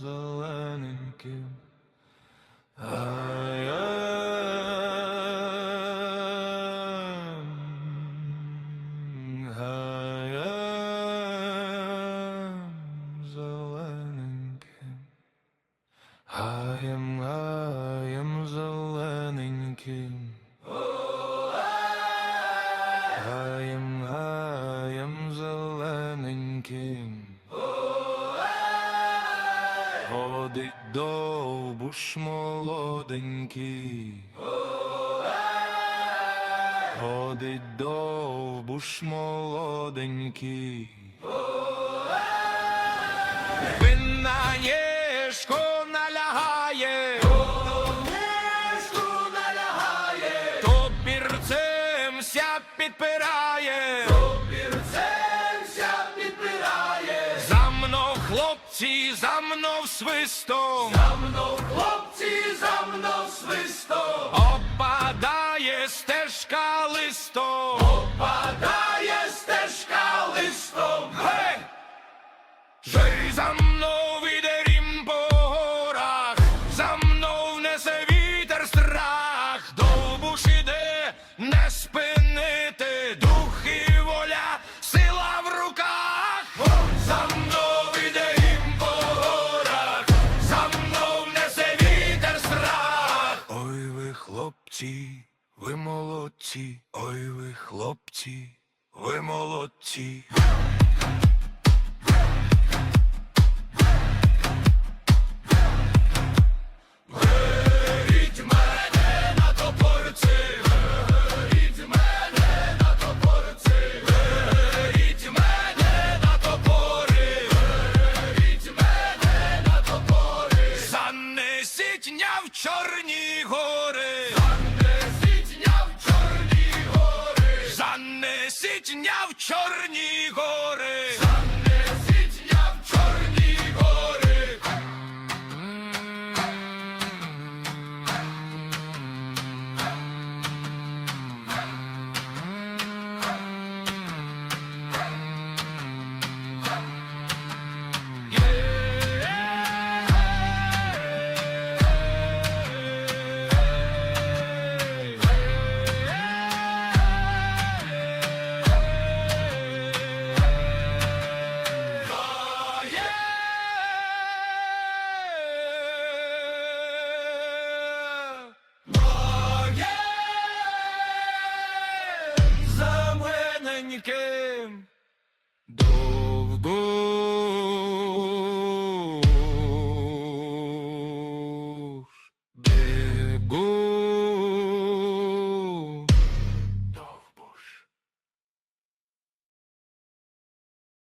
Зелененьким. Ходить довбуш молоденький. Ходить довбуш молоденький. Винаєшко налягає, налягає, то пірцем ся підпирає, хлопці, за мною свистом, за мною хлопці, за мною свистом. Опадає стежка листом, опадає стежка листом. Гей! Жей за мною іде рім по горах, за мною несе хлопці, ви молодці, ой ви хлопці, ви молодці. Беріть мене занесіть в чорні гори, До